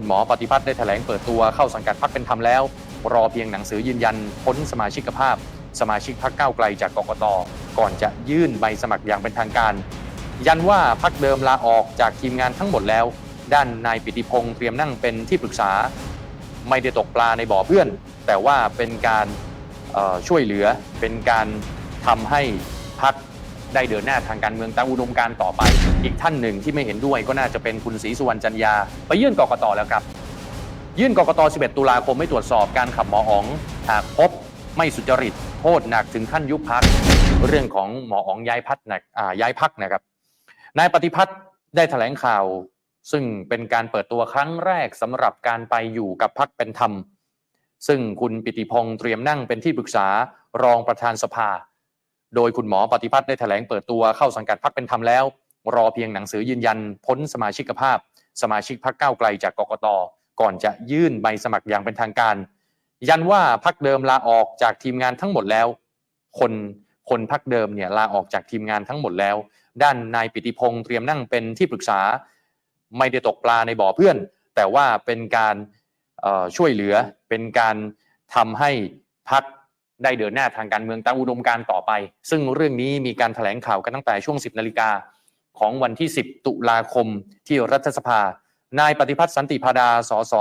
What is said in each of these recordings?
คุณหมอปฏิพัฒน์ได้แถลงเปิดตัวเข้าสังกัดพักเป็นธรรมแล้ว รอเพียงหนังสือยืนยันพ้นสมาชิกภาพ สมาชิกพักก้าวไกลจากกกตก่อนจะยื่นใบสมัครอย่างเป็นทางการ ยันว่าพักเดิมลาออกจากทีมงานทั้งหมดแล้ว ด้านนายปิติพงษ์เตรียมนั่งเป็นที่ปรึกษา ไม่ได้ตกปลาในบ่อเพื่อน แต่ว่าเป็นการช่วยเหลือเป็นการทำให้พัก ได้เดินหน้าทางการเมืองตามอุดมการณ์ต่อไป อีกท่านหนึ่งที่ไม่เห็นด้วยก็น่าจะเป็นคุณศรีสุวรรณจันยา ไปยื่นกกตแล้วครับ ยื่นกกต 11 ตุลาคมไม่ตรวจสอบการขับหมออ๋องหากพบไม่สุจริตโทษหนักถึงขั้นยุบพักเรื่องของหมออ๋องย้ายพักนะอ่าย้ายพักนะครับนายปฏิพัฒน์ได้แถลงข่าว ซึ่งเป็นการเปิดตัวครั้งแรกสำหรับการไปอยู่กับพักเป็นธรรม ซึ่งคุณปิติพงษ์เตรียมนั่งเป็นที่ปรึกษารองประธานสภา โดยคุณหมอปฏิพัฒน์ได้แถลงเปิดตัวเข้าสังกัดพักเป็นธรรมแล้ว รอเพียงหนังสือยืนยันพ้นสมาชิกภาพ สมาชิกพักเก้าไกลจากกกตก่อนจะยื่นใบสมัครอย่างเป็นทางการ ยันว่าพักเดิมลาออกจากทีมงานทั้งหมดแล้ว คนคนพักเดิมเนี่ยลาออกจากทีมงานทั้งหมดแล้ว ด้านนายปิติพงษ์เตรียมนั่งเป็นที่ปรึกษา ไม่ได้ตกปลาในบ่อเพื่อน แต่ว่าเป็นการช่วยเหลือเป็นการทำให้พัก ได้เดินหน้าทางการเมืองตามอุดมการต่อไป ซึ่งเรื่องนี้มีการแถลงข่าวกันตั้งแต่ช่วง 10นาฬิกาของวันที่ 10 ตุลาคมที่รัฐสภา นายปฏิพัฒน์สันติพาดาสส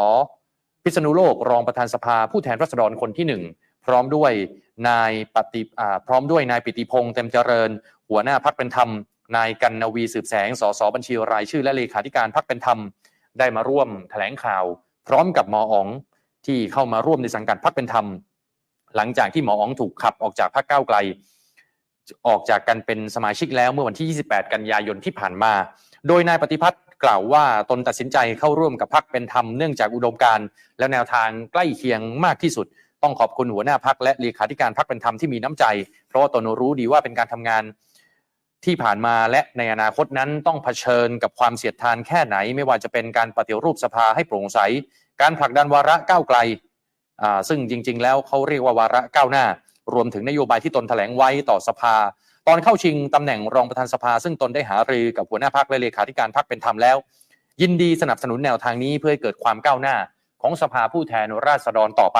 พิษณุโลกรองประธานสภา ผู้แทนราษฎรคนที่หนึ่งพร้อมด้วยนายปฏิพร้อมด้วยนายปิติพงษ์เต็มเจริญ หัวหน้าพักเป็นธรรม นายกันนวีสืบแสงสสบัญชีรายชื่อและเลขาธิการพักเป็นธรรม ได้มาร่วมแถลงข่าว พร้อมกับหมออ๋องที่เข้ามาร่วมในสังกัดพักเป็นธรรม หลังจากที่หมออ๋องถูกขับออกจากพักก้าวไกล ออกจากกันเป็นสมาชิกแล้วเมื่อวันที่ 28 กันยายนที่ผ่านมา โดยนายปฏิพัฒน์กล่าวว่าตนตัดสินใจเข้าร่วมกับพักเป็นธรรมเนื่องจากอุดมการณ์และแนวทางใกล้เคียงมากที่สุด ต้องขอบคุณหัวหน้าพักและเลขาธิการพักเป็นธรรมที่มีน้ำใจ เพราะว่าตนรู้ดีว่าเป็นการทำงานที่ผ่านมาและในอนาคตนั้นต้องเผชิญกับความเสียดทานแค่ไหน ไม่ว่าจะเป็นการปฏิรูปสภาให้โปร่งใส การผลักดันวาระก้าวไกล ซึ่งจริง ๆ แล้วเขาเรียกว่าวาระก้าวหน้า รวมถึงนโยบายที่ตนแถลงไว้ต่อสภา ตอนเข้าชิงตำแหน่งรองประธานสภา ซึ่งตนได้หารือกับหัวหน้าพักและเลขาธิการพักเป็นธรรมแล้ว ยินดีสนับสนุนแนวทางนี้เพื่อให้เกิดความก้าวหน้าของสภาผู้แทนราษฎรต่อไป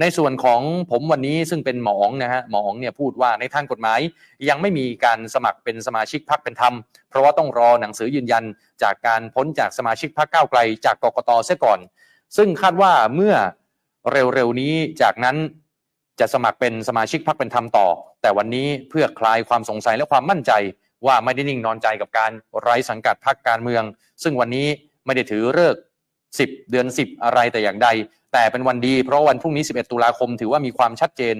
ในส่วนของผมวันนี้ซึ่งเป็นหมอองนะฮะหมอองเนี่ยพูดว่าในทางกฎหมาย ยังไม่มีการสมัครเป็นสมาชิกพักเป็นธรรม เพราะว่าต้องรอหนังสือยืนยันจากการพ้นจากสมาชิกพักก้าวไกล จากกกตเสียก่อน ซึ่งคาดว่าเมื่อ เร็วๆนี้จากนั้นจะสมัครเป็นสมาชิกพักเป็นธรรมต่อ แต่วันนี้เพื่อคลายความสงสัยและความมั่นใจ ว่าไม่ได้นิ่งนอนใจกับการไร้สังกัดพักการเมือง ซึ่งวันนี้ไม่ได้ถือเลิก10 เดือน 10 อะไรแต่อย่างใด แต่เป็นวันดีเพราะวันพรุ่งนี้ 11 ตุลาคม ถือว่ามีความชัดเจน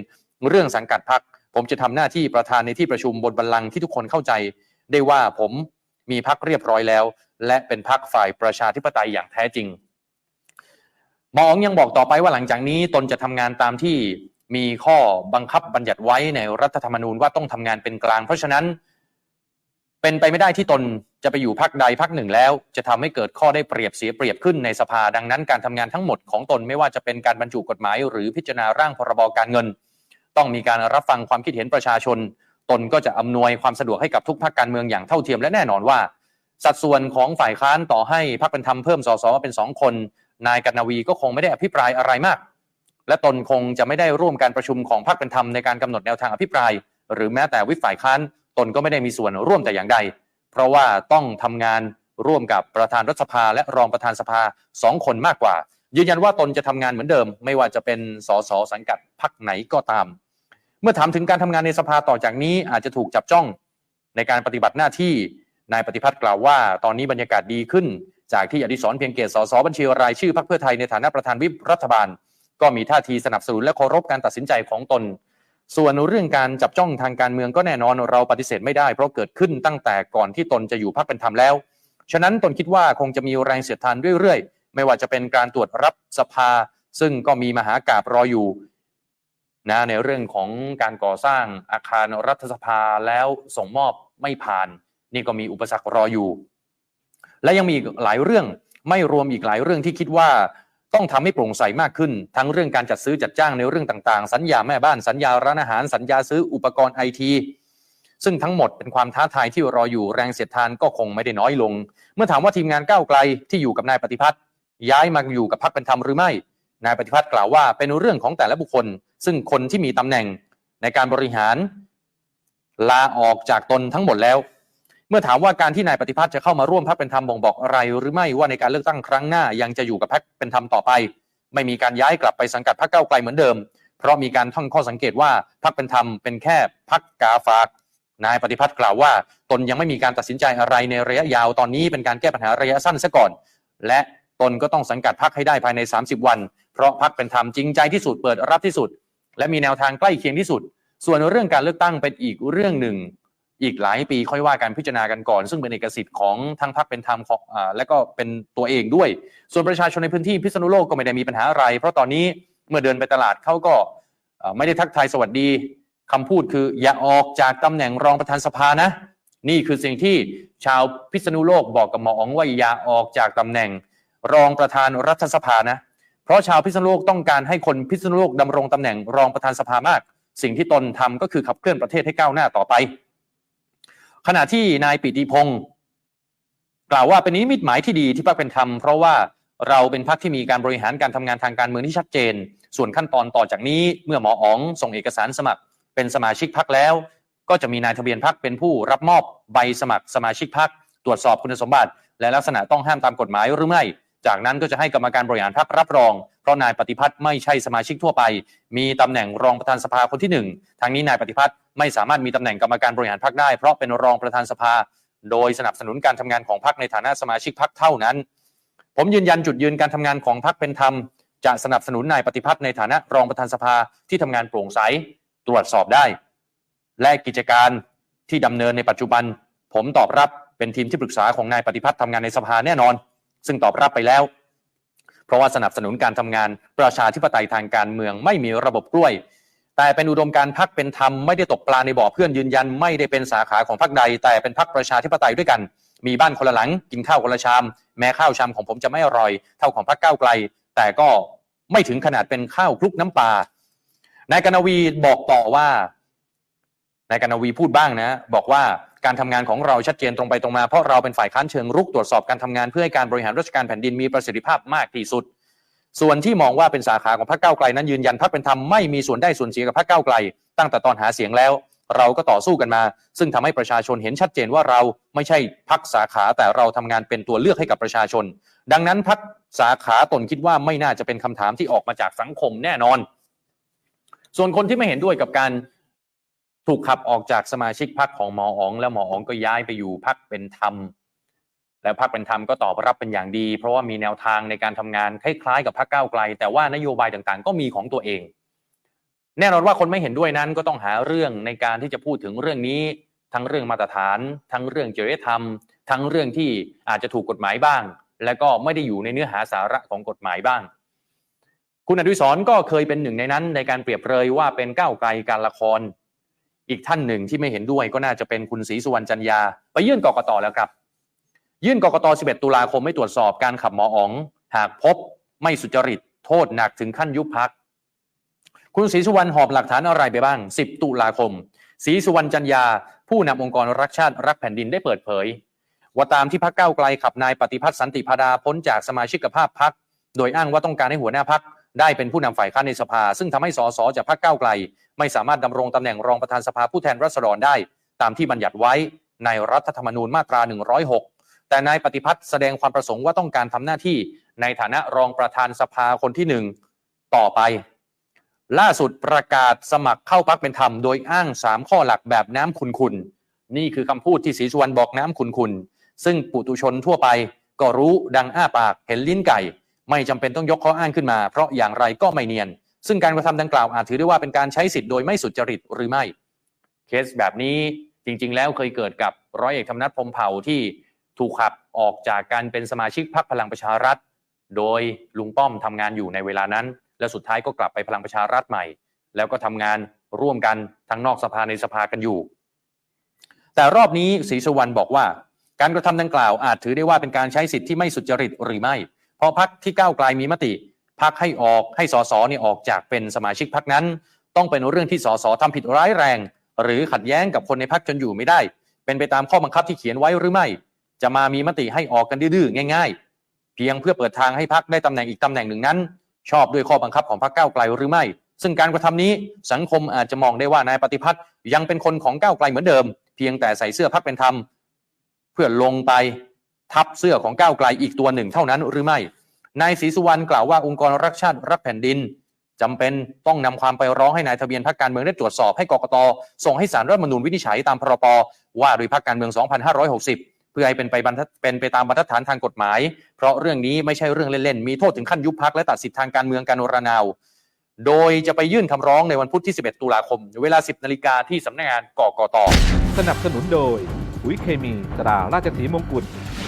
เรื่องสังกัดพักผมจะทำหน้าที่ประธานในที่ประชุมบนบัลลังก์ที่ทุกคนเข้าใจ ได้ว่าผมมีพักเรียบร้อยแล้ว และเป็นพักฝ่ายประชาธิปไตยอย่างแท้จริง หมอองยังบอกต่อไปว่าหลังจากนี้ตนจะทำงานตามที่มีข้อบังคับบัญญัติไว้ในรัฐธรรมนูญว่าต้องทำงานเป็นกลาง เพราะฉะนั้น เป็นไปไม่ได้ที่ตนจะไปอยู่พักใดพักหนึ่งแล้ว จะทำให้เกิดข้อได้เปรียบเสียเปรียบขึ้นในสภาดังนั้น การทำงานทั้งหมดของตนไม่ว่าจะเป็นการบรรจุกฎหมาย หรือพิจารณาร่างพรบการเงิน ต้องมีการรับฟังความคิดเห็นประชาชน ตนก็จะอำนวยความสะดวกให้กับทุกพรรคการเมืองอย่างเท่าเทียมและแน่นอนว่า สัดส่วนของฝ่ายค้านต่อให้พรรคเป็นธรรมเพิ่มสสมาเป็นสองคน นายกันนาวีก็คงไม่ได้อภิปรายอะไรมาก และตนคงจะไม่ได้ร่วมการประชุมของพรรคเป็นธรรมในการกำหนดแนวทางอภิปราย หรือแม้แต่วิฝ่ายค้านตนก็ไม่ได้มีส่วนร่วมแต่อย่างใด เพราะว่าต้องทำงานร่วมกับประธานรัฐสภา และรองประธานสภาสองคนมากกว่า ยืนยันว่าตนจะทำงานเหมือนเดิม ไม่ว่าจะเป็นสสสังกัดพรรคไหนก็ตาม เมื่อถามถึงการทำงานในสภาต่อจากนี้อาจจะถูกจับจ้องในการปฏิบัติหน้าที่นายปฏิพัฒน์กล่าวว่า ตอนนี้บรรยากาศดีขึ้น จากที่อดิศรเพียงเกตสสบัญชีรายชื่อพรรคเพื่อไทยในฐานะประธานวิปรัฐบาล ก็มีท่าทีสนับสนุนและเคารพการตัดสินใจของตน ส่วนเรื่องการจับจ้องทางการเมืองก็แน่นอนเราปฏิเสธไม่ได้ เพราะเกิดขึ้นตั้งแต่ก่อนที่ตนจะอยู่พรรคเป็นธรรมแล้ว ฉะนั้นตนคิดว่าคงจะมีแรงเสียดทานเรื่อยๆ ไม่ว่าจะเป็นการตรวจรับสภา ซึ่งก็มีมหากาบรออยู่นะในเรื่องของการก่อสร้างอาคารรัฐสภาแล้วส่งมอบไม่ผ่าน นี่ก็มีอุปสรรครออยู่ และยังมีอีกหลายเรื่องไม่รวมอีกหลายเรื่องที่คิดว่าต้องทำให้โปร่งใสมากขึ้น ทั้งเรื่องการจัดซื้อจัดจ้างในเรื่องต่างๆ สัญญาแม่บ้านสัญญาร้านอาหารสัญญาซื้ออุปกรณ์ไอทีซึ่งทั้งหมดเป็นความท้าทายที่รออยู่แรงเสียดทานก็คงไม่ได้น้อยลง เมื่อถามว่าทีมงานก้าวไกลที่อยู่กับนายปฏิพัฒน์ย้ายมาอยู่กับพรรคเป็นธรรมหรือไม่ นายปฏิพัฒน์กล่าวว่าเป็นเรื่องของแต่ละบุคคล ซึ่งคนที่มีตำแหน่งในการบริหาร ลาออกจากตนทั้งหมดแล้ว เมื่อถามว่าการที่นายปฏิพัฒน์จะเข้ามาร่วมพรรคเป็นธรรมบ่งบอกอะไร หรือไม่ว่าในการเลือกตั้งครั้งหน้ายังจะอยู่กับพรรคเป็นธรรมต่อไป ไม่มีการย้ายกลับไปสังกัดพรรคเก้าไกลเหมือนเดิม เพราะมีการท่องข้อสังเกตว่าพรรคเป็นธรรมเป็นแค่พรรคกาฝากนายปฏิพัฒน์กล่าวว่า ตนยังไม่มีการตัดสินใจอะไรในระยะยาวตอนนี้เป็นการแก้ปัญหาระยะสั้นซะก่อน และตนก็ต้องสังกัดพรรคให้ได้ภายใน 30 วัน เพราะพรรคเป็นธรรมจริงใจที่สุดเปิดรับที่สุด และมีแนวทางใกล้เคียงที่สุด ส่วนเรื่องการเลือกตั้งเป็นอีกเรื่องหนึ่ง อีกหลายปีค่อยว่าการพิจารณากันก่อน ซึ่งเป็นเอกสิทธิ์ของทั้งพรรคเป็นธรรมของอและก็เป็นตัวเองด้วย ส่วนประชาชนในพื้นที่พิษณุโลกก็ไม่ได้มีปัญหาอะไร เพราะตอนนี้เมื่อเดินไปตลาดเขาก็ไม่ได้ทักทายสวัสดีคำพูดคืออย่าออกจากตำแหน่งรองประธานสภานะ นี่คือสิ่งที่ชาวพิษณุโลกบอกกับหมออ๋องว่าอย่าออกจากตำแหน่งรองประธานรัฐสภานะ เพราะชาวพิษณุโลกต้องการให้คนพิษณุโลกดำรงตำแหน่งรองประธานสภามาก สิ่งที่ตนทำก็คือขับเคลื่อนประเทศให้ก้าวหน้าต่อไป ขณะที่นายปิติพงศ์กล่าวว่าเป็นนิมิตหมายที่ดีที่พรรคเป็นธรรม เพราะว่าเราเป็นพรรคที่มีการบริหารการทำงานทางการเมืองที่ชัดเจน ส่วนขั้นตอนต่อจากนี้เมื่อหมออ๋องส่งเอกสารสมัคร เป็นสมาชิกพรรคแล้ว ก็จะมีนายทะเบียนพรรคเป็นผู้รับมอบใบสมัครสมาชิกพรรคตรวจสอบคุณสมบัติ และลักษณะต้องห้ามตามกฎหมายหรือไม่ จากนั้นก็จะให้กรรมการบริหารพรรครับรอง เพราะนายปฏิพัฒน์ไม่ใช่สมาชิกทั่วไป มีตำแหน่งรองประธานสภาคนที่หนึ่งทางนี้นายปฏิพัฒน์ไม่สามารถมีตำแหน่งกรรมการบริหารพรรคได้ เพราะเป็นรองประธานสภา โดยสนับสนุนการทำงานของพรรคในฐานะสมาชิกพรรคเท่านั้น ผมยืนยันจุดยืนการทำงานของพรรคเป็นธรรม จะสนับสนุนนายปฏิพัฒน์ในฐานะรองประธานสภาที่ทำงานโปร่งใสตรวจสอบได้ และกิจการที่ดำเนินในปัจจุบัน ผมตอบรับเป็นทีมที่ปรึกษาของนายปฏิพัฒน์ทำงานในสภาแน่นอน ซึ่งตอบรับไปแล้ว เพราะว่าสนับสนุนการทำงานประชาธิปไตยทางการเมืองไม่มีระบบกล้วย แต่เป็นอุดมการพักเป็นธรรมไม่ได้ตกปลาในบ่อเพื่อนยืนยัน ไม่ได้เป็นสาขาของพักใด แต่เป็นพักประชาธิปไตยด้วยกัน มีบ้านคนละหลัง กินข้าวคนละชาม แม้ข้าวชามของผมจะไม่อร่อย เท่าของพักก้าวไกล แต่ก็ไม่ถึงขนาดเป็นข้าวคลุกน้ำปลานายกนวีบอกต่อว่านายกนวีพูดบ้างนะ บอกว่า การทำงานของเราชัดเจนตรงไปตรงมาเพราะเราเป็นฝ่ายค้านเชิงรุกตรวจสอบการทำงานเพื่อให้การบริหารราชการแผ่นดินมีประสิทธิภาพมากที่สุด ส่วนที่มองว่าเป็นสาขาของพรรคเก้าไกลนั้นยืนยันพรรคเป็นธรรมไม่มีส่วนได้ส่วนเสียกับพรรคเก้าไกล ตั้งแต่ตอนหาเสียงแล้ว เราก็ต่อสู้กันมา ซึ่งทำให้ประชาชนเห็นชัดเจนว่าเราไม่ใช่พรรคสาขาแต่เราทำงานเป็นตัวเลือกให้กับประชาชน ดังนั้นพรรคสาขาตนคิดว่าไม่น่าจะเป็นคำถามที่ออกมาจากสังคมแน่นอน ส่วนคนที่ไม่เห็นด้วยกับการ ถูกขับออกจากสมาชิกพรรคของหมออ๋อง แล้วหมออ๋องก็ย้ายไปอยู่พรรคเป็นธรรม แล้วพรรคเป็นธรรมก็ตอบรับเป็นอย่างดี เพราะว่ามีแนวทางในการทำงานคล้ายๆกับพรรคก้าวไกล แต่ว่านโยบายต่างๆ ก็มีของตัวเอง แน่นอนว่าคนไม่เห็นด้วยนั้นก็ต้องหาเรื่องในการที่จะพูดถึงเรื่องนี้ ทั้งเรื่องมาตรฐาน ทั้งเรื่องจริยธรรม ทั้งเรื่องที่อาจจะถูกกฎหมายบ้าง และก็ไม่ได้อยู่ในเนื้อหาสาระของกฎหมายบ้างคุณอดิศรก็เคยเป็นหนึ่งในนั้นในการเปรียบเปรยว่าเป็นก้าวไกลการละคร อีกท่านหนึ่งที่ไม่เห็นด้วยก็น่าจะเป็นคุณศรีสุวรรณจันยา ไปยื่นกกตแล้วครับ ยื่นกกต 11 ตุลาคมไม่ตรวจสอบการขับหมออ๋อง หากพบไม่สุจริต โทษหนักถึงขั้นยุบพัก คุณศรีสุวรรณหอบหลักฐานอะไรไปบ้าง 10 ตุลาคมศรีสุวรรณจันยา ผู้นำองค์กรรักชาติรักแผ่นดินได้เปิดเผย ว่าตามที่พักเก้าไกลขับนายปฏิพัฒน์สันติพาดาพ้นจากสมาชิกภาพพักโดยอ้างว่าต้องการให้หัวหน้าพัก ได้เป็นผู้นำฝ่ายค้านในสภา ซึ่งทำให้สสจากพักเก้าวไกล ไม่สามารถดำรงตำแหน่งรองประธานสภาผู้แทนราษฎรได้ ตามที่บัญญัติไว้ในรัฐธรรมนูญมาตรา 106 แต่นายปฏิพัฒน์แสดงความประสงค์ว่าต้องการทำหน้าที่ในฐานะรองประธานสภาคนที่หนึ่งต่อไป ล่าสุดประกาศสมัครเข้าพักเป็นธรรมโดยอ้าง 3 ข้อหลักแบบน้ำขุนๆนี่คือคำพูดที่ศรีสุวรรณบอกน้ำขุนๆซึ่งปุตุชนทั่วไปก็รู้ดังอ้าปากเห็นลิ้นไก่ ไม่จำเป็นต้องยกข้ออ้างขึ้นมา เพราะอย่างไรก็ไม่เนียน ซึ่งการกระทำดังกล่าวอาจถือได้ว่าเป็นการใช้สิทธิ์โดยไม่สุจริตหรือไม่ เคสแบบนี้จริง ๆ แล้วเคยเกิดกับร้อยเอกธรรมนัฐพรมเผ่าที่ถูกขับออกจากการเป็นสมาชิกพรรคพลังประชารัฐ โดยลุงป้อมทำงานอยู่ในเวลานั้น และสุดท้ายก็กลับไปพลังประชารัฐใหม่ แล้วก็ทำงานร่วมกันทั้งนอกสภาในสภากันอยู่ แต่รอบนี้ศรีสุวรรณบอกว่า การกระทำดังกล่าวอาจถือได้ว่าเป็นการใช้สิทธิ์ที่ไม่สุจริตหรือไม่ พราะพักที่ก้าวไกลมีมติพักให้ออกให้สสเนี่ยออกจากเป็นสมาชิกพักนั้น ต้องเป็นเรื่องที่สสทำผิดร้ายแรง หรือขัดแย้งกับคนในพักจนอยู่ไม่ได้ เป็นไปตามข้อบังคับที่เขียนไว้หรือไม่ จะมามีมติให้ออกกันดื้อๆง่าย ๆ เพียงเพื่อเปิดทางให้พักได้ตำแหน่งอีกตำแหน่งหนึ่งนั้น ชอบด้วยข้อบังคับของพรรคก้าวไกลหรือไม่ ซึ่งการกระทำนี้สังคมอาจจะมองได้ว่านายปฏิพัฒน์ยังเป็นคนของก้าวไกลเหมือนเดิม เพียงแต่ใส่เสื้อพักเป็นธรรมเพื่อลงไป ทับเสื้อของก้าวไกลอีกตัวหนึ่งเท่านั้นหรือไม่ นายศรีสุวรรณกล่าวว่าองค์กรรักชาติรักแผ่นดินจำเป็นต้องนำความไปร้องให้นายทะเบียนพรรคการเมืองได้ตรวจสอบให้กกตส่งให้สารรัฐมนูญวินิจฉัยตามพรปว่าโดยพรรคการเมือง 2560 เพื่อให้เป็นไปบรรทัดเป็นไปตามบรรทัดฐานทางกฎหมาย เพราะเรื่องนี้ไม่ใช่เรื่องเล่นๆมีโทษถึงขั้นยุบพักและตัดสิทธิทางการเมืองการรนาวโดยจะไปยื่นคำร้องในวันพุธที่ 11 ตุลาคม เวลา 10 นาฬิกาที่สำนักงานกกต สนับสนุนโดยปุ๋ยเคมีตราราชสีมงกุฎ